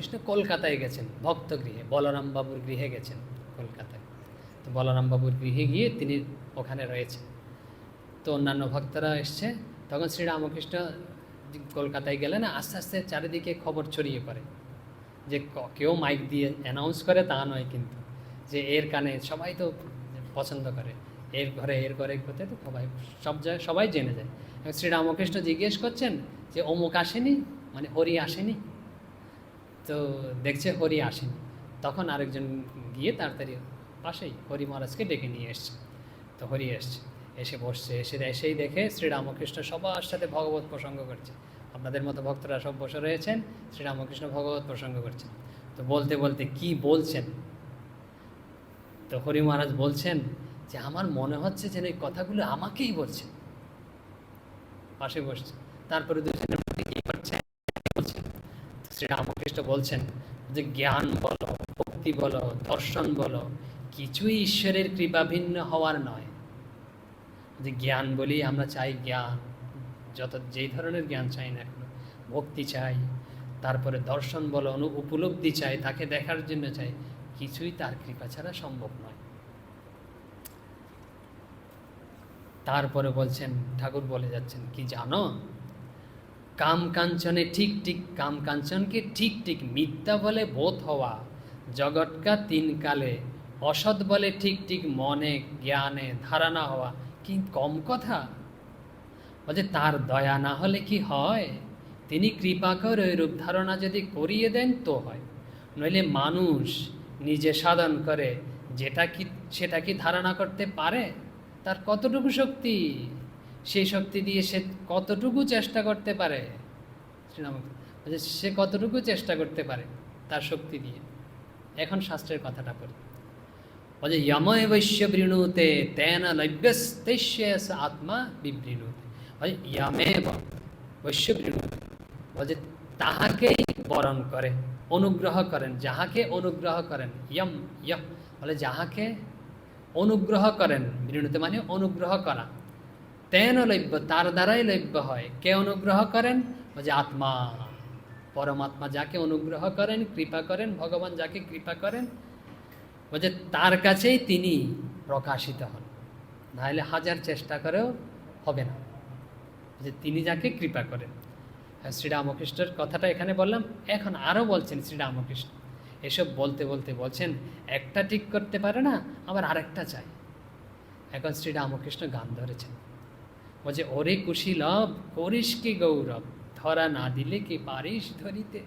শ্রীরামকৃষ্ণ কলকাতায় গেছেন ভক্তগৃহে বলরাম বাবুর গৃহে গেছেন কলকাতায়। তো বলরাম বাবুর গৃহে গিয়ে তিনি ওখানে রয়েছেন। তো অন্যান্য ভক্তরা এসছে, তখন শ্রীরামকৃষ্ণ কলকাতায় গেলেন, আস্তে আস্তে চারিদিকে খবর ছড়িয়ে পড়ে যে কেউ মাইক দিয়ে অ্যানাউন্স করে তা নয় কিন্তু, যে এর কানে সবাই তো পছন্দ করে, এর ঘরে এর ঘরে করতে তো সবাই, সব জায়গায় সবাই জেনে যায়। শ্রীরামকৃষ্ণ জিজ্ঞেস করছেন যে অমুক আসেনি? মানে হরি আসেনি? তো দেখছে হরি আসেনি। তখন আরেকজন গিয়ে তাড়াতাড়ি পাশেই হরি মহারাজকে ডেকে নিয়ে এসছে। তো হরি এসছে, এসে বসছে, এসে এসেই দেখে শ্রীরামকৃষ্ণ সবার সাথে ভগবত প্রসঙ্গ করছে। আপনাদের মতো ভক্তরা সব বসে রয়েছেন, শ্রীরামকৃষ্ণ ভগবত প্রসঙ্গ করছেন। তো বলতে বলতে কি বলছেন? তো হরি মহারাজ বলছেন যে, আমার মনে হচ্ছে যেন এই কথাগুলো আমাকেই বলছে। পাশে বসছে। তারপরে দুজনের মধ্যে কি শ্রীরামকৃষ্ণ বলছেন যে জ্ঞান বলো, ভক্তি বলো, দর্শন বলো, কিছুই ঈশ্বরের কৃপা ভিন্ন হওয়ার নয়। যে জ্ঞান বলি আমরা চাই জ্ঞান, যত যেই ধরনের জ্ঞান চাই না কেন, ভক্তি চাই, তারপরে দর্শন বলো, অনু উপলব্ধি চাই, তাকে দেখার জন্য চাই, কিছুই তার কৃপা ছাড়া সম্ভব নয়। তারপরে বলছেন, ঠাকুর বলে যাচ্ছেন, কি জানো? কাম কাঞ্চনে ঠিক ঠিক, কাম কাঞ্চনকে ঠিক ঠিক মিথ্যা বলে বোধ হওয়া, জগৎকা তিন কালে, অসৎ বলে ঠিক ঠিক মনে, জ্ঞানে ধারণা হওয়া, কি কম কথা? বলছে, তার দয়া না হলে কি হয়? তিনি কৃপা করে ওই রূপ ধারণা যদি করিয়ে দেন, তো হয়। নইলে মানুষ নিজে সাধন করে, যেটা কি, সেটা কি ধারণা করতে পারে? তার কতটুকু শক্তি? সেই শক্তি দিয়ে সে কতটুকু চেষ্টা করতে পারে? সে কতটুকু চেষ্টা করতে পারে তার শক্তি দিয়ে? এখন শাস্ত্রের কথাটা পড়ি। বলছে যময় বৈশ্য বৃণুতে তেন লভ্যস্তেষ্য আত্মা বিবৃণুতে। যমেব বৈশ্য বৃণুতে। বলছে, তাহাকেই বরণ করে অনুগ্রহ করেন, যাহাকে অনুগ্রহ করেন, ইয়ম ইয় বলে, যাহাকে অনুগ্রহ করেন, বৃণুতে মানে অনুগ্রহ করা। তেন লভ্য, তার দ্বারাই লভ্য হয়। কে অনুগ্রহ করেন? বলছে আত্মা। পরমাত্মা যাকে অনুগ্রহ করেন, কৃপা করেন, ভগবান যাকে কৃপা করেন বলছে তার কাছেই তিনি প্রকাশিত হন। নাহলে হাজার চেষ্টা করেও হবে না। যে তিনি যাকে কৃপা করেন। আর শ্রীরামকৃষ্ণের কথাটা এখানে বললাম। এখন আরও বলছেন শ্রীরামকৃষ্ণ। এসব বলতে বলতে বলছেন, একটা ঠিক করতে পারে না, আবার আরেকটা চাই এখন শ্রীরামকৃষ্ণ গান ধরেছেন। বলছে ওরে কুশীলভ করিস কি গৌরব? ধরা না দিলে কি পারিস ধরিতে?